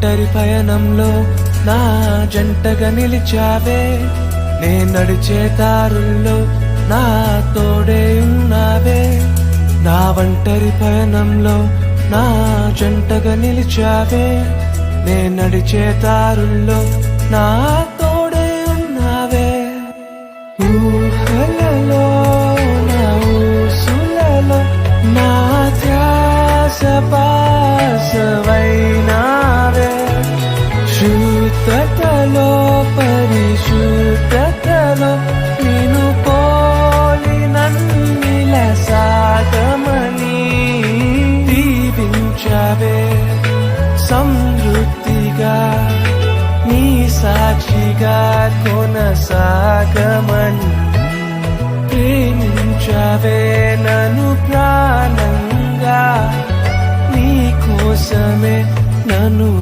ఒంటరి పయనంలో నా జంటగా నిలిచావే. నే నడిచే దారుల్లో నా తోడే ఉన్నావే. నా ఒంటరి పయనంలో నా జంటగా నిలిచావే. నే నడిచే దారుల్లో నా తోడే ఉన్నావే. ఊహలలో నా ఊసులలో నా ధ్యాస శుద్ధతలో పరిశుద్ధతలో నిన్ను పోలి నన్నిల సాగమని దీవించవే. సమృద్ధిగా నీ సాక్షిగా కొనసాగమని ప్రేమించవే. నన్ను ప్రాణంగా నీ కోసమే నన్ను